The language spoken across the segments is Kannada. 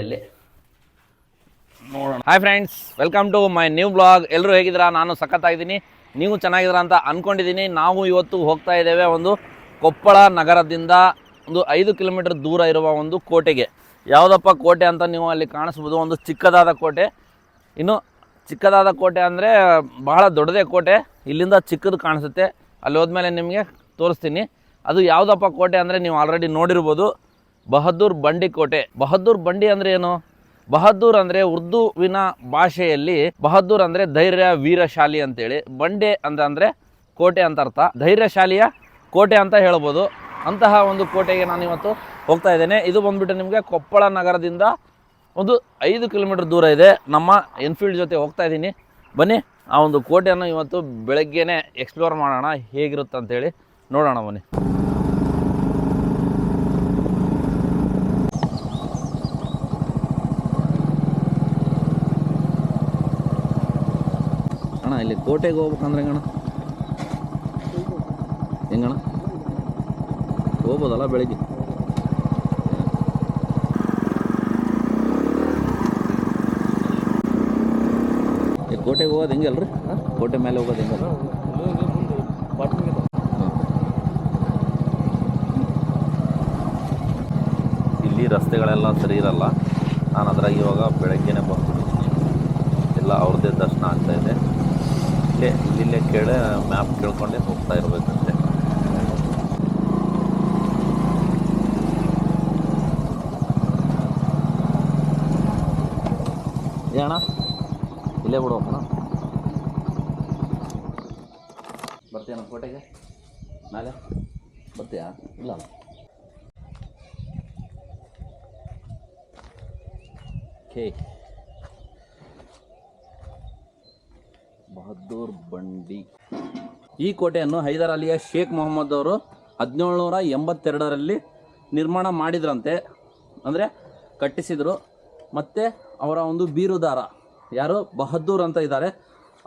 ಎಲ್ಲಿ? ನೋಡೋಣ. Hi friends welcome to my new blog ಎಲ್ಲರೂ ಹೇಗಿದ್ದೀರಾ? ನಾನು ಸಖತ್ತಾಗಿದ್ದೀನಿ ನೀವು ಚೆನ್ನಾಗಿದ್ದೀರಾ ಅಂತ ಅಂದ್ಕೊಂಡಿದ್ದೀನಿ ನಾವು ಇವತ್ತು ಹೋಗ್ತಾ ಇದ್ದೇವೆ ಒಂದು ಕೊಪ್ಪಳ ನಗರದಿಂದ ಒಂದು ಐದು ಕಿಲೋಮೀಟರ್ ದೂರ ಇರುವ ಒಂದು ಕೋಟೆಗೆ. ಯಾವುದಪ್ಪ ಕೋಟೆ ಅಂತ ನೀವು ಅಲ್ಲಿ ಕಾಣಿಸ್ಬೋದು? ಒಂದು ಚಿಕ್ಕದಾದ ಕೋಟೆ. ಇನ್ನು ಚಿಕ್ಕದಾದ ಕೋಟೆ ಅಂದರೆ ಬಹಳ ದೊಡ್ಡದೇ ಕೋಟೆ. ಇಲ್ಲಿಂದ ಚಿಕ್ಕದು ಕಾಣಿಸುತ್ತೆ. ಅಲ್ಲಿ ಹೋದ್ಮೇಲೆ ನಿಮಗೆ ತೋರಿಸ್ತೀನಿ. ಅದು ಯಾವುದಪ್ಪ ಕೋಟೆ ಅಂದರೆ ನೀವು ಆಲ್ರೆಡಿ ನೋಡಿರ್ಬೋದು. ಬಹದ್ದೂರ್ ಬಂಡಿ ಕೋಟೆ ಬಹದ್ದೂರ್ ಬಂಡಿ ಅಂದ್ರೆ ಏನು? ಬಹದ್ದೂರ್ ಅಂದರೆ ಉರ್ದುವಿನ ಭಾಷೆಯಲ್ಲಿ ಬಹದ್ದೂರ್ ಅಂದರೆ ಧೈರ್ಯ, ವೀರಶಾಲಿ ಅಂತೇಳಿ. ಬಂಡೆ ಅಂತ ಅಂದರೆ ಕೋಟೆ ಅಂತ ಅರ್ಥ. ಧೈರ್ಯಶಾಲಿಯ ಕೋಟೆ ಅಂತ ಹೇಳ್ಬೋದು. ಅಂತಹ ಒಂದು ಕೋಟೆಗೆ ನಾನು ಇವತ್ತು ಹೋಗ್ತಾ ಇದ್ದೇನೆ. ಇದು ಬಂದ್ಬಿಟ್ಟು ನಿಮಗೆ ಕೊಪ್ಪಳ ನಗರದಿಂದ ಒಂದು ಐದು ಕಿಲೋಮೀಟರ್ ದೂರ ಇದೆ. ನಮ್ಮ ಎನ್ಫೀಲ್ಡ್ ಜೊತೆ ಹೋಗ್ತಾ ಇದ್ದೀನಿ. ಬನ್ನಿ, ಆ ಒಂದು ಕೋಟೆಯನ್ನು ಇವತ್ತು ಬೆಳಗ್ಗೆನೇ ಎಕ್ಸ್ಪ್ಲೋರ್ ಮಾಡೋಣ. ಹೇಗಿರುತ್ತೆ ಅಂತೇಳಿ ನೋಡೋಣ ಬನ್ನಿ ಅಣ್ಣ ಇಲ್ಲಿ ಕೋಟೆಗೆ ಹೋಗ್ಬೇಕಂದ್ರೆ ಹೆಂಗಣ ಹೆಂಗಣ ಹೋಗ್ಬೋದಲ್ಲ ಬೆಳಿಗ್ಗೆ? ಈ ಕೋಟೆಗೆ ಹೋಗೋದು ಹೆಂಗೆ ಅಲ್ರಿ? ಕೋಟೆ ಮೇಲೆ ಹೋಗೋದು ಹೆಂಗಲ್ಲ ಇಲ್ಲಿ ರಸ್ತೆಗಳೆಲ್ಲ ಸರಿ ಇರಲ್ಲ. ನಾನು ಅದ್ರಾಗ ಇವಾಗ ಬೆಳಗ್ಗೆನೆ ಬಂದ್ಬಿಟ್ಟಿದ್ದೀನಿ ಎಲ್ಲ ಅವ್ರದ್ದೇ ದರ್ಶನ ಆಗ್ತಾ ಇದೆ. ಇಲ್ಲೇ ಇಲ್ಲೇ ಕೇಳಿ ಮ್ಯಾಪ್ ಕೇಳ್ಕೊಂಡೆ ಹೋಗ್ತಾ ಇರಬೇಕಂತೆ ಅಣ್ಣ, ಇಲ್ಲೇ ಅಣ್ಣ. ಬರ್ತೀಯಣ್ಣ ಕೋಟೆಗೆ? ನಾಳೆ ಬರ್ತೀಯಾ? ಇಲ್ಲ ಓಕೆ ಬಹದ್ದೂರ್ ಬಂಡಿ. ಈ ಕೋಟೆಯನ್ನು ಹೈದರ್ ಅಲಿಯ ಶೇಖ್ ಮೊಹಮ್ಮದ್ ಅವರು ಹದಿನೇಳುನೂರ ಎಂಬತ್ತೆರಡರಲ್ಲಿ ನಿರ್ಮಾಣ ಮಾಡಿದ್ರಂತೆ. ಅಂದರೆ ಕಟ್ಟಿಸಿದರು. ಮತ್ತು ಅವರ ಒಂದು ಬೀರುದಾರ ಯಾರು? ಬಹದ್ದೂರ್ ಅಂತ ಇದ್ದಾರೆ.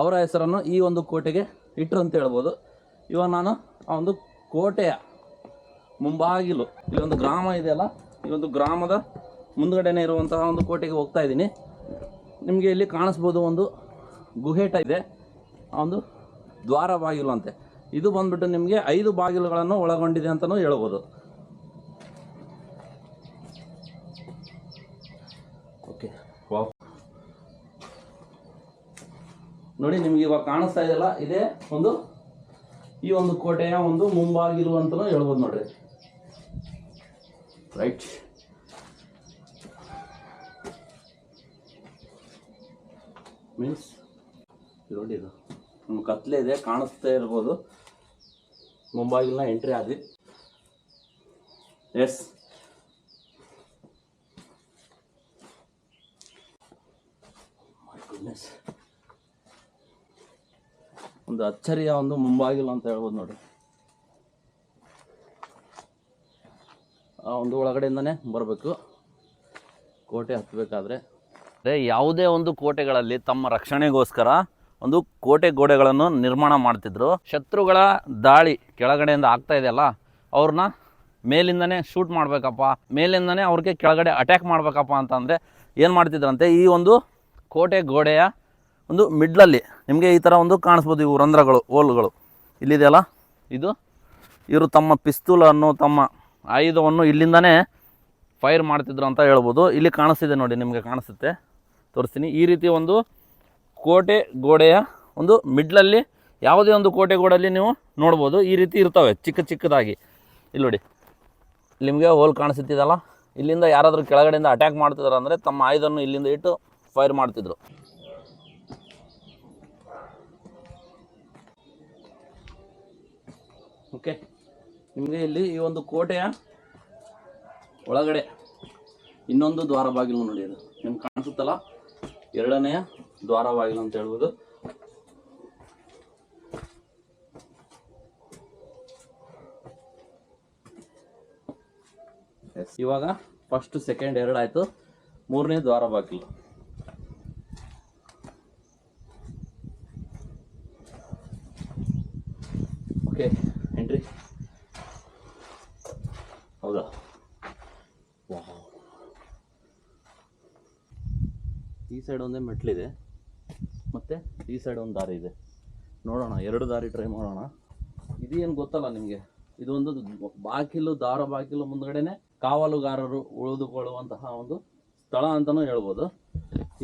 ಅವರ ಹೆಸರನ್ನು ಈ ಒಂದು ಕೋಟೆಗೆ ಇಟ್ಟರು ಅಂತ ಹೇಳ್ಬೋದು. ಇವಾಗ ನಾನು ಆ ಒಂದು ಕೋಟೆಯ ಮುಂಬಾಗಿಲು, ಈ ಒಂದು ಗ್ರಾಮ ಇದೆಯಲ್ಲ, ಈ ಒಂದು ಗ್ರಾಮದ ಮುಂದ್ಗಡೆನೇ ಇರುವಂತಹ ಒಂದು ಕೋಟೆಗೆ ಹೋಗ್ತಾ ಇದ್ದೀನಿ. ನಿಮಗೆ ಇಲ್ಲಿ ಕಾಣಿಸ್ಬೋದು ಒಂದು ಗುಹೆಟ ಇದೆ. ಒಂದು ದ್ವಾರ ಬಾಗಿಲು ಅಂತೆ ಇದು ಬಂದ್ಬಿಟ್ಟು ನಿಮಗೆ ಐದು ಬಾಗಿಲುಗಳನ್ನು ಒಳಗೊಂಡಿದೆ ಅಂತಲೂ ಹೇಳ್ಬೋದು. ಓಕೆ ವಾವ್ ನೋಡಿ ನಿಮ್ಗೆ ಇವಾಗ ಕಾಣಿಸ್ತಾ ಇದೆಯಲ್ಲ, ಇದೇ ಒಂದು ಈ ಒಂದು ಕೋಟೆಯ ಒಂದು ಮುಂಬಾಗಿಲು ಅಂತಲೂ ಹೇಳ್ಬೋದು ನೋಡ್ರಿ. ರೈಟ್ ಮೀನ್ಸ್ ನೋಡಿ ಇದು ನಮ್ಮ ಕತ್ಲೆ ಇದೆ, ಕಾಣಿಸ್ತಾ ಇರ್ಬೋದು. ಮುಂಬಾಗಿಲನ್ನ ಎಂಟ್ರಿ ಆದ್ವಿ. ಎಸ್ ಒಂದು ಅಚ್ಚರಿಯ ಒಂದು ಮುಂಬಾಗಿಲು ಅಂತ ಹೇಳ್ಬೋದು ನೋಡಿ. ಆ ಒಂದು ಒಳಗಡೆಯಿಂದನೇ ಬರಬೇಕು. ಕೋಟೆ ಹತ್ತಬೇಕಾದ್ರೆ ಯಾವುದೇ ಒಂದು ಕೋಟೆಗಳಲ್ಲಿ ತಮ್ಮ ರಕ್ಷಣೆಗೋಸ್ಕರ ಒಂದು ಕೋಟೆ ಗೋಡೆಗಳನ್ನು ನಿರ್ಮಾಣ ಮಾಡ್ತಿದ್ರು. ಶತ್ರುಗಳ ದಾಳಿ ಕೆಳಗಡೆಯಿಂದ ಆಗ್ತಾ ಇದೆಯಲ್ಲ, ಅವ್ರನ್ನ ಮೇಲಿಂದನೇ ಶೂಟ್ ಮಾಡಬೇಕಪ್ಪ, ಮೇಲಿಂದನೇ ಅವ್ರಿಗೆ ಕೆಳಗಡೆ ಅಟ್ಯಾಕ್ ಮಾಡಬೇಕಪ್ಪ ಅಂತಂದರೆ ಏನು ಮಾಡ್ತಿದ್ರಂತೆ? ಈ ಒಂದು ಕೋಟೆ ಗೋಡೆಯ ಒಂದು ಮಿಡ್ಲಲ್ಲಿ ನಿಮಗೆ ಈ ಥರ ಒಂದು ಕಾಣಿಸ್ಬೋದು, ಇವು ರಂಧ್ರಗಳು ಓಲ್ಗಳು ಇಲ್ಲಿದೆಯಲ್ಲ? ಇದು, ಇವರು ತಮ್ಮ ಪಿಸ್ತೂಲನ್ನು, ತಮ್ಮ ಆಯುಧವನ್ನು ಇಲ್ಲಿಂದನೇ ಫೈರ್ ಮಾಡ್ತಿದ್ರು ಅಂತ ಹೇಳ್ಬೋದು. ಇಲ್ಲಿ ಕಾಣಿಸ್ತಿದೆ ನೋಡಿ, ನಿಮಗೆ ಕಾಣಿಸುತ್ತೆ. ತೋರಿಸ್ತೀನಿ. ಈ ರೀತಿ ಒಂದು ಕೋಟೆ ಗೋಡೆಯ ಒಂದು ಮಿಡ್ಲಲ್ಲಿ ಯಾವುದೇ ಒಂದು ಕೋಟೆ ಗೋಡೆಯಲ್ಲಿ ನೀವು ನೋಡ್ಬೋದು. ಈ ರೀತಿ ಇರ್ತವೆ, ಚಿಕ್ಕ ಚಿಕ್ಕದಾಗಿ. ಇಲ್ಲಿ ನೋಡಿ, ನಿಮಗೆ ಹೋಲ್ ಕಾಣಿಸುತ್ತಿದಲ್ಲ ಇಲ್ಲಿಂದ ಯಾರಾದರೂ ಕೆಳಗಡೆಯಿಂದ ಅಟ್ಯಾಕ್ ಮಾಡ್ತಿದ್ರು ಅಂದರೆ ತಮ್ಮ ಆಯುಧವನ್ನು ಇಲ್ಲಿಂದ ಇಟ್ಟು ಫೈರ್ ಮಾಡ್ತಿದ್ರು. ಓಕೆ ನಿಮಗೆ ಇಲ್ಲಿ ಈ ಒಂದು ಕೋಟೆಯ ಒಳಗಡೆ ಇನ್ನೊಂದು ದ್ವಾರ ಬಾಗಿಲು ನೋಡಿ ಅದು ನಿಮ್ಗೆ ಕಾಣಿಸುತ್ತಲ್ಲ? ಎರಡನೆಯ ದ್ವಾರ ಬಾಗಿಲು ಅಂತ ಹೇಳ್ಬೋದು. ಇವಾಗ ಫಸ್ಟ್ ಸೆಕೆಂಡ್ ಎರಡು ಆಯ್ತು. ಮೂರನೇ ದ್ವಾರ ಬಾಗಿಲು ಓಕೆ ಎಂಟ್ರಿ ಹೌದಾ. ಈ ಸೈಡ್ ಒಂದೇ ಮೆಟ್ಲಿದೆ. ಮತ್ತು ಈ ಸೈಡ್ ಒಂದು ದಾರಿ ಇದೆ. ನೋಡೋಣ, ಎರಡು ದಾರಿ ಟ್ರೈ ಮಾಡೋಣ. ಇದೇನು ಗೊತ್ತಲ್ಲ ನಿಮಗೆ? ಇದೊಂದು ಬಾಗಿಲು, ದಾರ ಬಾಗಿಲು ಮುಂದ್ಗಡೆನೆ ಕಾವಲುಗಾರರು ಉಳಿದುಕೊಳ್ಳುವಂತಹ ಒಂದು ಸ್ಥಳ ಅಂತಲೂ ಹೇಳ್ಬೋದು.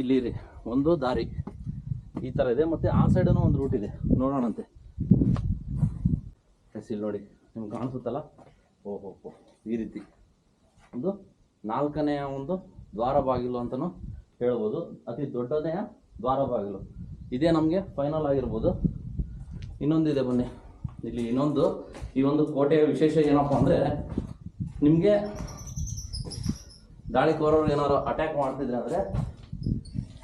ಇಲ್ಲಿ ರೀ, ಒಂದು ದಾರಿ. ಈ ಥರ ಇದೆ. ಮತ್ತು ಆ ಸೈಡೂ ಒಂದು ರೂಟ್ ಇದೆ. ನೋಡೋಣಂತೆ. ಎಸ್ ಇಲ್ಲಿ ನೋಡಿ, ನಿಮ್ಗೆ ಕಾಣಿಸುತ್ತಲ್ಲ? ಓಹೋ ಹೋ ಈ ರೀತಿ. ಒಂದು ನಾಲ್ಕನೆಯ ಒಂದು ದ್ವಾರ ಬಾಗಿಲು ಅಂತಲೂ ಹೇಳ್ಬೋದು. ಅತಿ ದೊಡ್ಡನೆಯ ದ್ವಾರ ಬಾಗಿಲು. ಇದೇ ನಮಗೆ ಫೈನಲ್ ಆಗಿರ್ಬೋದು. ಇನ್ನೊಂದಿದೆ ಬನ್ನಿ. ಇಲ್ಲಿ ಇನ್ನೊಂದು ಈ ಒಂದು ಕೋಟೆಯ ವಿಶೇಷ ಏನಪ್ಪ ಅಂದರೆ ನಿಮಗೆ ದಾಳಿಕೋರರು ಏನಾದ್ರು ಅಟ್ಯಾಕ್ ಮಾಡ್ತಿದ್ರೆ ಅಂದರೆ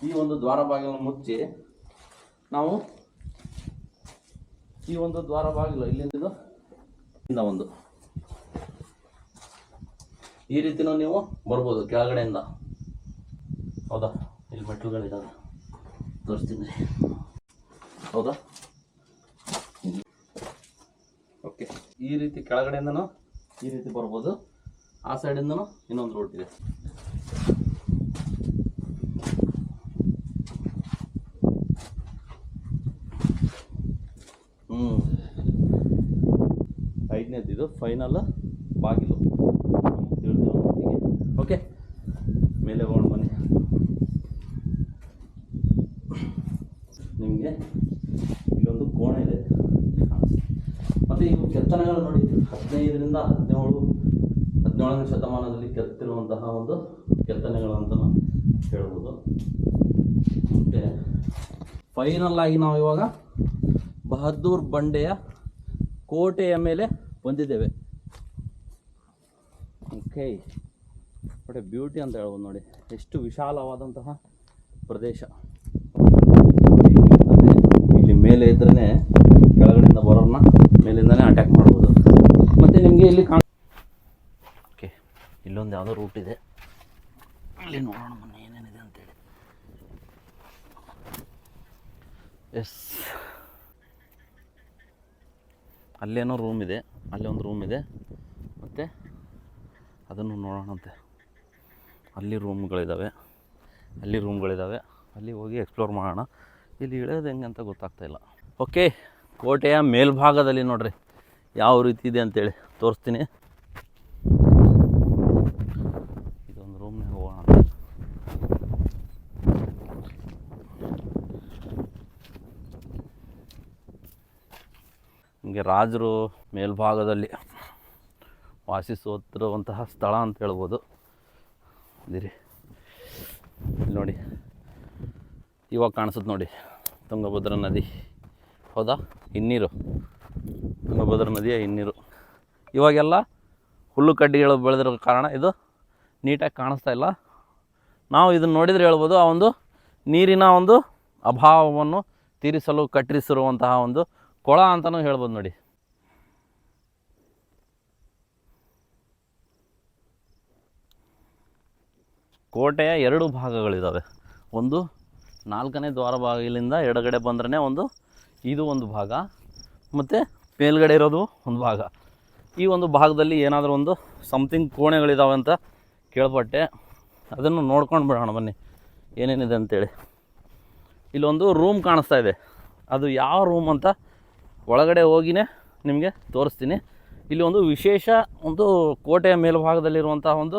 ಈ ಒಂದು ದ್ವಾರ ಬಾಗಿಲನ್ನು ಮುಚ್ಚಿ ನಾವು ಈ ಒಂದು ದ್ವಾರ ಬಾಗಿಲು ಇಲ್ಲಿಂದ ಇದು, ಒಂದು. ಈ ರೀತಿನೂ ನೀವು ಬರ್ಬೋದು ಕೆಳಗಡೆಯಿಂದ. ಹೌದಾ? ಇಲ್ಲಿ ಮೆಟ್ಲುಗಳಿದ್ದಾವೆ ತೋರಿಸ್ತೀನಿ. ಹೌದಾ? ಓಕೆ. ಈ ರೀತಿ ಕೆಳಗಡೆಯಿಂದನೂ ಈ ರೀತಿ ಬರ್ಬೋದು. ಆ ಸೈಡಿಂದನೂ ಇನ್ನೊಂದು ರೋಡ್ ಇದೆ. ಹ್ಞೂ ಐದನೇದು ಇದು ಫೈನಲ್ ಬಾಗಿಲು ನಮ್ಗೆ ತಿಳಿದಿರೋ ಮಟ್ಟಿಗೆ ಓಕೆ ಮೇಲೆ ಹೋಗೋಣ ಬನ್ನಿ ನಿಮಗೆ ಇಲ್ಲೊಂದು ಕೋಣೆ ಇದೆ. ಮತ್ತು ಇವು ಕೆತ್ತನೆಗಳು ನೋಡಿ, ಹದಿನೈದರಿಂದ ಹದಿನೇಳು, ಹದಿನೇಳನೇ ಶತಮಾನದಲ್ಲಿ ಕೆತ್ತಿರುವಂತಹ ಒಂದು ಕೆತ್ತನೆಗಳು ಅಂತಲೂ ಹೇಳ್ಬೋದು. ಮತ್ತು ಫೈನಲ್ ಆಗಿ ನಾವು ಇವಾಗ ಬಹದ್ದೂರ್ ಬಂಡೆಯ ಕೋಟೆಯ ಮೇಲೆ ಬಂದಿದ್ದೇವೆ. ಓಕೆ ನೋಡಿ ಬ್ಯೂಟಿ ಅಂತ ಹೇಳ್ಬೋದು ನೋಡಿ. ಎಷ್ಟು ವಿಶಾಲವಾದಂತಹ ಪ್ರದೇಶ. ಮೇಲೆ ಇದ್ರೇ ಕೆಳಗಡೆಯಿಂದ ಬರೋರ್ನ ಮೇಲಿಂದನೇ ಅಟ್ಯಾಕ್ ಮಾಡ್ಬೋದು. ಮತ್ತು ನಿಮಗೆ ಇಲ್ಲಿ ಕಾಣ ಓಕೆ, ಇಲ್ಲೊಂದು ಯಾವುದೋ ರೂಟ್ ಇದೆ. ಅಲ್ಲಿ ನೋಡೋಣ ಮೊನ್ನೆ ಏನೇನಿದೆ ಅಂತೇಳಿ. ಎಸ್ ಅಲ್ಲೇನೋ ರೂಮ್ ಇದೆ, ಅಲ್ಲಿ ಒಂದು ರೂಮ್ ಇದೆ. ಮತ್ತು ಅದನ್ನು ನೋಡೋಣಂತೆ. ಅಲ್ಲಿ ರೂಮ್ಗಳಿದ್ದಾವೆ ಅಲ್ಲಿ ರೂಮ್ಗಳಿದ್ದಾವೆ ಅಲ್ಲಿ ಹೋಗಿ ಎಕ್ಸ್ಪ್ಲೋರ್ ಮಾಡೋಣ. ಇಲ್ಲಿ ಇಳಿಯೋದು ಹೆಂಗೆ ಅಂತ ಗೊತ್ತಾಗ್ತಾ ಇಲ್ಲ. ಓಕೆ ಕೋಟೆಯ ಮೇಲ್ಭಾಗದಲ್ಲಿ ನೋಡ್ರಿ ಯಾವ ರೀತಿ ಇದೆ ಅಂತೇಳಿ ತೋರಿಸ್ತೀನಿ. ಇದೊಂದು ರೂಮ್ನಾಗ ಹೋಗೋಣ. ಹಿಂಗೆ ರಾಜರು ಮೇಲ್ಭಾಗದಲ್ಲಿ ವಾಸಿಸುತ್ತಿರುವಂತಹ ಸ್ಥಳ ಅಂತ ಹೇಳ್ಬೋದು. ನೋಡಿ. ಇವಾಗ ಕಾಣಿಸುತ್ತೆ ನೋಡಿ. ತುಂಗಭದ್ರಾ ನದಿ. ಹೌದಾ? ಹಿನ್ನೀರು. ತುಂಗಭದ್ರ ನದಿಯ ಹಿನ್ನೀರು. ಇವಾಗೆಲ್ಲ ಹುಲ್ಲು ಕಡ್ಡಿಗಳು ಬೆಳೆದಿರೋ ಕಾರಣ ಇದು ನೀಟಾಗಿ ಕಾಣಿಸ್ತಾ ಇಲ್ಲ. ನಾವು ಇದನ್ನು ನೋಡಿದರೆ ಹೇಳ್ಬೋದು, ಆ ಒಂದು ನೀರಿನ ಒಂದು ಅಭಾವವನ್ನು ತೀರಿಸಲು ಕಟ್ಟಿಸಿರುವಂತಹ ಒಂದು ಕೊಳ ಅಂತಲೂ ಹೇಳ್ಬೋದು ನೋಡಿ. ಕೋಟೆಯ ಎರಡು ಭಾಗಗಳಿದ್ದಾವೆ ಒಂದು ನಾಲ್ಕನೇ ದ್ವಾರ ಬಾಗಿಲಿಂದ ಎಡಗಡೆ ಬಂದ್ರೆ ಒಂದು ಇದು ಒಂದು ಭಾಗ, ಮತ್ತು ಮೇಲ್ಗಡೆ ಇರೋದು ಒಂದು ಭಾಗ. ಈ ಒಂದು ಭಾಗದಲ್ಲಿ ಏನಾದರೂ ಒಂದು ಸಮಥಿಂಗ್ ಕೋಣೆಗಳಿದ್ದಾವೆ ಅಂತ ಕೇಳ್ಪಟ್ಟೆ. ಅದನ್ನು ನೋಡ್ಕೊಂಡು ಬಿಡೋಣ ಬನ್ನಿ. ಏನೇನಿದೆ ಅಂತೇಳಿ. ಇಲ್ಲೊಂದು ರೂಮ್ ಕಾಣಿಸ್ತಾ ಇದೆ. ಅದು ಯಾವ ರೂಮ್ ಅಂತ ಒಳಗಡೆ ಹೋಗಿನೇ ನಿಮಗೆ ತೋರಿಸ್ತೀನಿ. ಇಲ್ಲಿ ಒಂದು ವಿಶೇಷ ಒಂದು ಕೋಟೆಯ ಮೇಲ್ಭಾಗದಲ್ಲಿರುವಂಥ ಒಂದು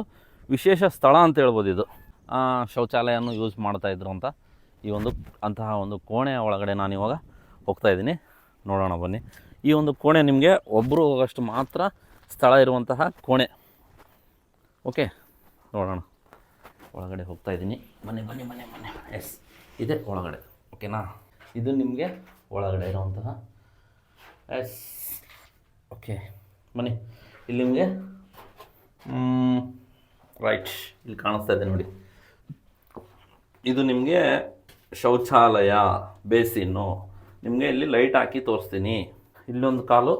ವಿಶೇಷ ಸ್ಥಳ ಅಂತ ಹೇಳ್ಬೋದು ಇದು. ಶೌಚಾಲಯವನ್ನು ಯೂಸ್ ಮಾಡ್ತಾಯಿದ್ರು ಅಂತ. ಈ ಒಂದು ಅಂತಹ ಒಂದು ಕೋಣೆಯ ಒಳಗಡೆ ನಾನು ಇವಾಗ ಹೋಗ್ತಾ ಇದ್ದೀನಿ. ನೋಡೋಣ ಬನ್ನಿ. ಈ ಒಂದು ಕೋಣೆ ನಿಮಗೆ ಒಬ್ಬರು ಹೋಗೋಷ್ಟು ಮಾತ್ರ ಸ್ಥಳ ಇರುವಂತಹ ಕೋಣೆ. ಓಕೆ ನೋಡೋಣ. ಒಳಗಡೆ ಹೋಗ್ತಾ ಇದ್ದೀನಿ. ಬನ್ನಿ ಬನ್ನಿ ಬನ್ನಿ ಬನ್ನಿ. ಎಸ್ ಇದೆ ಒಳಗಡೆ. ಓಕೆನಾ ಇದು ನಿಮಗೆ ಒಳಗಡೆ ಇರುವಂತಹ. ಎಸ್ ಓಕೆ ಬನ್ನಿ. ಇಲ್ಲಿ ನಿಮಗೆ ರೈಟ್ ಇಲ್ಲಿ ಕಾಣಿಸ್ತಾ ಇದೆ ನೋಡಿ. ಇದು ನಿಮಗೆ ಶೌಚಾಲಯ, ಬೇಸಿನ್ನು. ನಿಮಗೆ ಇಲ್ಲಿ ಲೈಟ್ ಹಾಕಿ ತೋರಿಸ್ತೀನಿ. ಇಲ್ಲೊಂದು ಕಾಲು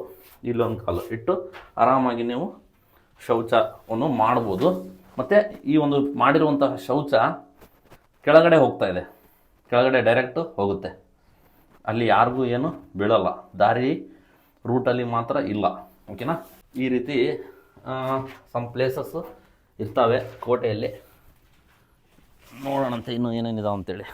ಇಲ್ಲೊಂದು ಕಾಲು. ಇಟ್ಟು ಆರಾಮಾಗಿ ನೀವು ಶೌಚವನ್ನು ಮಾಡ್ಬೋದು. ಮತ್ತು ಈ ಒಂದು ಮಾಡಿರುವಂತಹ ಶೌಚ ಕೆಳಗಡೆ ಹೋಗ್ತಾ ಇದೆ. ಕೆಳಗಡೆ ಡೈರೆಕ್ಟು ಹೋಗುತ್ತೆ. ಅಲ್ಲಿ ಯಾರಿಗೂ ಏನು ಬೀಳಲ್ಲ. ದಾರಿ ರೂಟಲ್ಲಿ ಮಾತ್ರ ಇಲ್ಲ. ಓಕೆನಾ ಈ ರೀತಿ ಸಮ್ ಪ್ಲೇಸಸ್ಸು ಇರ್ತವೆ ಕೋಟೆಯಲ್ಲಿ. ನೋಡೋಣಂತೆ ಇನ್ನೂ ಏನೇನಿದಾವೆ ಅಂತೇಳಿ.